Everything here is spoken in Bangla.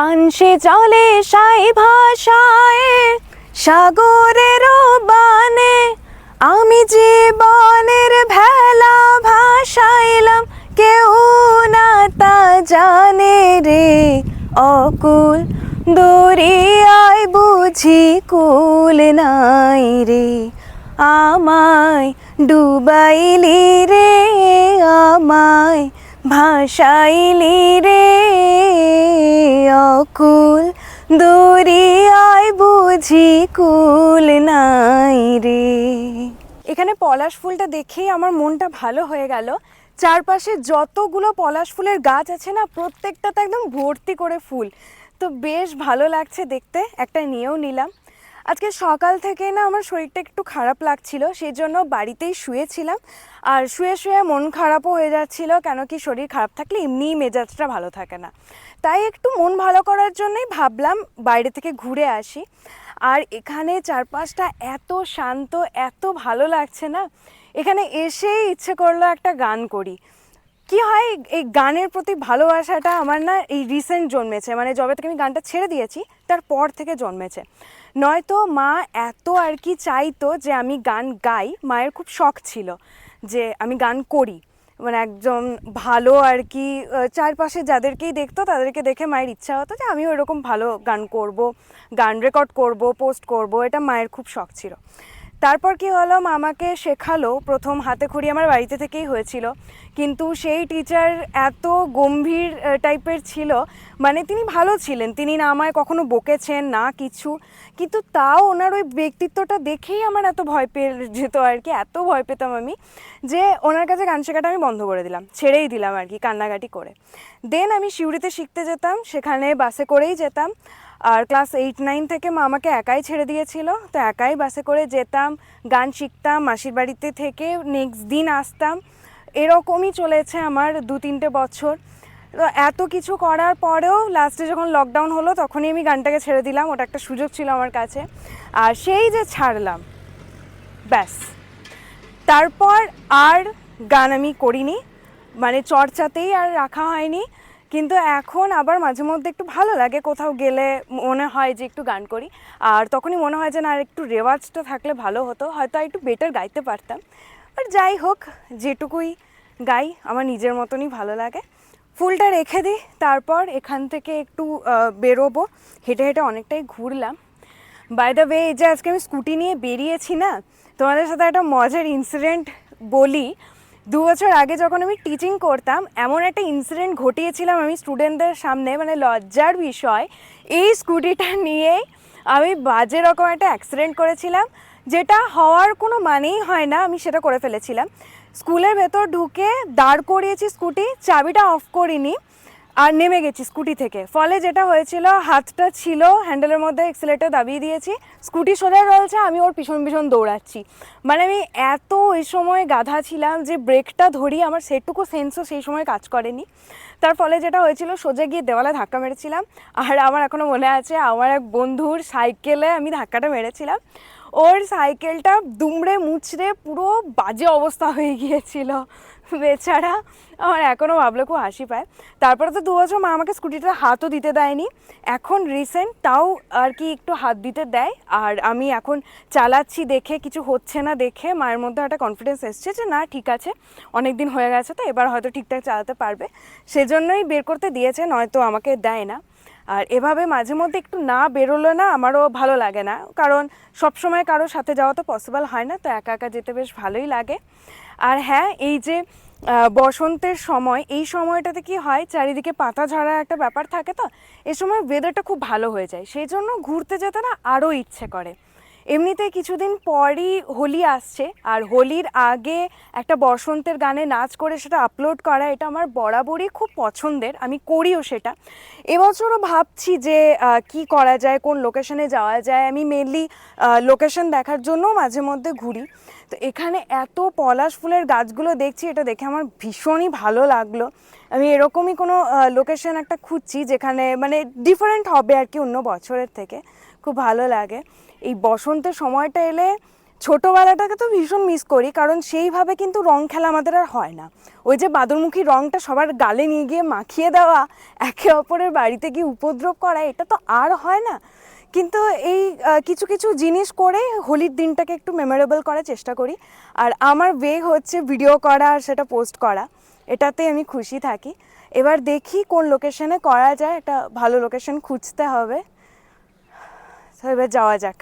পানসে চলে সাই ভাষায়, সাগরের বানে আমি জীবনের ভেলা ভাসাইলাম। কেউ না তা জানে রে, অকুল দরিয়ায় বুঝি কুল নাই রে। আমায় ডুবাইলি রে, আমায় ভাসাইলি রে। দরিয়ায় বুঝি কুল নাই রে। এখানে পলাশ ফুলটা দেখেই আমার মনটা ভালো হয়ে গেল। চারপাশে যতগুলো পলাশ ফুলের গাছ আছে না প্রত্যেকটাতে একদম ভর্তি করে ফুল। তো বেশ ভালো লাগছে দেখতে, একটা নিয়েও নিলাম। আজকে সকাল থেকে না আমার শরীরটা একটু খারাপ লাগছিল সেই জন্য বাড়িতেই শুয়েছিলাম। আর শুয়ে শুয়ে মন খারাপও হয়ে যাচ্ছিল, কেন কি শরীর খারাপ থাকলে এমনিই মেজাজটা ভালো থাকে না। তাই একটু মন ভালো করার জন্যই ভাবলাম বাইরে থেকে ঘুরে আসি। আর এখানে চারপাশটা এত শান্ত, এত ভালো লাগছে না, এখানে এসেই ইচ্ছে করল একটা গান করি। কি হয়, এই গানের প্রতি ভালোবাসাটা আমার না এই রিসেন্ট জন্মেছে মানে যবে থেকে আমি গানটা ছেড়ে দিয়েছি, তারপর থেকে জন্মেছে। নয়তো মা এত আর কি চাইতো যে আমি গান গাই, মায়ের খুব শখ ছিল যে আমি গান করি। মানে একজন ভালো আর কি চারপাশে যাদেরকেই দেখতো তাদেরকে দেখে মায়ের ইচ্ছা হতো যে আমি ওরকম ভালো গান করব, গান রেকর্ড করব পোস্ট করব, এটা মায়ের খুব শখ ছিল। তারপর কি হলো? মা আমাকে শেখালো। প্রথম হাতে খড়ি আমার বাড়িতে থেকেই হয়েছিল। কিন্তু সেই টিচার এত গম্ভীর টাইপের ছিল। মানে তিনি ভালো ছিলেন। তিনি না আমায় কখনো বকেছেন, না কিছু। কিন্তু তাও ওনার ওই ব্যক্তিত্বটা দেখেই আমার এত ভয় পেয়ে যেত আর কি। এত ভয় পেতাম আমি যে ওনার কাছে গান শেখাটা আমি বন্ধ করে দিলাম। ছেড়েই দিলাম আর কি, কান্নাকাটি করে। দেন আমি সিউড়িতে শিখতে যেতাম। সেখানে বাসে করেই যেতাম। আর ক্লাস এইট নাইন থেকে মা আমাকে একাই ছেড়ে দিয়েছিল। তো একাই বাসে করে যেতাম, গান শিখতাম, মাসির বাড়িতে থেকে নেক্সট দিন আসতাম। এরকমই চলেছে আমার দু তিনটে বছর। তো এত কিছু করার পরেও লাস্টে যখন লকডাউন হলো, তখনই আমি গানটাকে ছেড়ে দিলাম। ওটা একটা সুযোগ ছিল আমার কাছে। আর সেই যে ছাড়লাম, ব্যাস। তারপর আর গান আমি করিনি। মানে চর্চাতেই আর রাখা হয়নি। কিন্তু এখন আবার মাঝে মধ্যে একটু ভালো লাগে। কোথাও গেলে মনে হয় যে একটু গান করি। আর তখনই মনে হয় যে না, আর একটু রেওয়াজটা থাকলে ভালো হতো। হয়তো একটু বেটার গাইতে পারতাম। আর যাই হোক, যেটুকুই গাই, আমার নিজের মতনই ভালো লাগে। ফুলটা রেখে দিই, তারপর এখান থেকে একটু বেরোবো। হেঁটে হেঁটে অনেকটাই ঘুরলাম। বাই দ্য ওয়ে এই যে আজকে আমি স্কুটি নিয়ে বেরিয়েছি না, তোমাদের সাথে একটা মজার ইনসিডেন্ট বলি। দু বছর আগে যখন আমি টিচিং করতাম, এমন একটা ইনসিডেন্ট ঘটিয়েছিলাম আমি স্টুডেন্টদের সামনে মানে লজ্জার বিষয়। এই স্কুটিটা নিয়ে আমি বাজে রকম একটা অ্যাক্সিডেন্ট করেছিলাম, যেটা হওয়ার কোনো মানেই হয় না, আমি সেটা করে ফেলেছিলাম। স্কুলের ভেতর ঢুকে দাঁড় করিয়েছি স্কুটি, চাবিটা অফ করিনি। আর নেমে গেছি স্কুটি থেকে। ফলে যেটা হয়েছিল, হাতটা ছিল হ্যান্ডেলের মধ্যে এক্সেলেটার দাবিয়ে দিয়েছি। স্কুটি সোজা রয়েছে, আমি ওর পিছন পিছন দৌড়াচ্ছি। মানে আমি এত ওই সময় গাধা ছিলাম যে ব্রেকটা ধরি, আমার সেটুকু সেন্সও সেই সময় কাজ করেনি। তার ফলে যেটা হয়েছিল, সোজা গিয়ে দেওয়ালে ধাক্কা মেরেছিলাম। আর আমার এখনও মনে আছে, আমার এক বন্ধুর সাইকেলে আমি ধাক্কাটা মেরেছিলাম। ওর সাইকেলটা দুমড়ে মুচড়ে পুরো বাজে অবস্থা হয়ে গিয়েছিল। বেচারা, আমার এখনও ভাবলে খুব হাসি পায়। তারপরে তো দু বছর মা আমাকে স্কুটিটা হাতও দিতে দেয়নি। এখন রিসেন্ট তাও আর কি একটু হাত দিতে দেয়। আর আমি এখন চালাচ্ছি দেখে, কিছু হচ্ছে না দেখে, মায়ের মধ্যে একটা কনফিডেন্স এসছে যে না, ঠিক আছে অনেক দিন হয়ে গেছে তো, এবার হয়তো ঠিকঠাক চালাতে পারবে। সেজন্যই বের করতে দিয়েছে, নয়তো আমাকে দেয় না। আর এভাবে মাঝে মধ্যে একটু না বেরোলে না আমারও ভালো লাগে না। কারণ সব সময় কারোর সাথে যাওয়া তো পসিবল হয় না, তো একা একা যেতে বেশ ভালোই লাগে। আর হ্যাঁ এই যে বসন্তের সময়, এই সময়টাতে কি হয়, চারিদিকে পাতা ঝরা একটা ব্যাপার থাকে তো, এ সময় ওয়েদারটা খুব ভালো হয়ে যায়। সেই জন্য ঘুরতে যেতে না আরও ইচ্ছে করে। এমনিতে কিছুদিন পরই হোলি আসছে, আর হোলির আগে একটা বসন্তের গানে নাচ করে সেটা আপলোড করা, এটা আমার বরাবরই খুব পছন্দের, আমি করিও সেটা। এবছরও ভাবছি যে কি করা যায়, কোন লোকেশনে যাওয়া যায়, আমি মেনলি লোকেশন দেখার জন্য মাঝে মধ্যে ঘুরি। তো এখানে এত পলাশ ফুলের গাছগুলো দেখছি, এটা দেখে আমার ভীষণই ভালো লাগল। আমি এরকমই কোনো লোকেশন একটা খুঁজছি, যেখানে মানে ডিফারেন্ট হবে আর কি অন্য বছরের থেকে, খুব ভালো লাগে। এই বসন্তের সময়টা এলে ছোটোবেলাটাকে তো ভীষণ মিস করি, কারণ সেইভাবে কিন্তু রং খেলা আমাদের আর হয় না। ওই যে বাদুরমুখী রংটা সবার গালে নিয়ে গিয়ে মাখিয়ে দেওয়া, একে অপরের বাড়িতে গিয়ে উপদ্রব করা, এটা তো আর হয় না। কিন্তু এই কিছু কিছু জিনিস করে হোলির দিনটাকে একটু মেমোরেবল করার চেষ্টা করি। আর আমার বেগ হচ্ছে ভিডিও করা আর সেটা পোস্ট করা, এটাতে আমি খুশি থাকি। এবার দেখি কোন লোকেশনে করা যায়, একটা ভালো লোকেশন খুঁজতে হবে। তো এবার যাওয়া যাক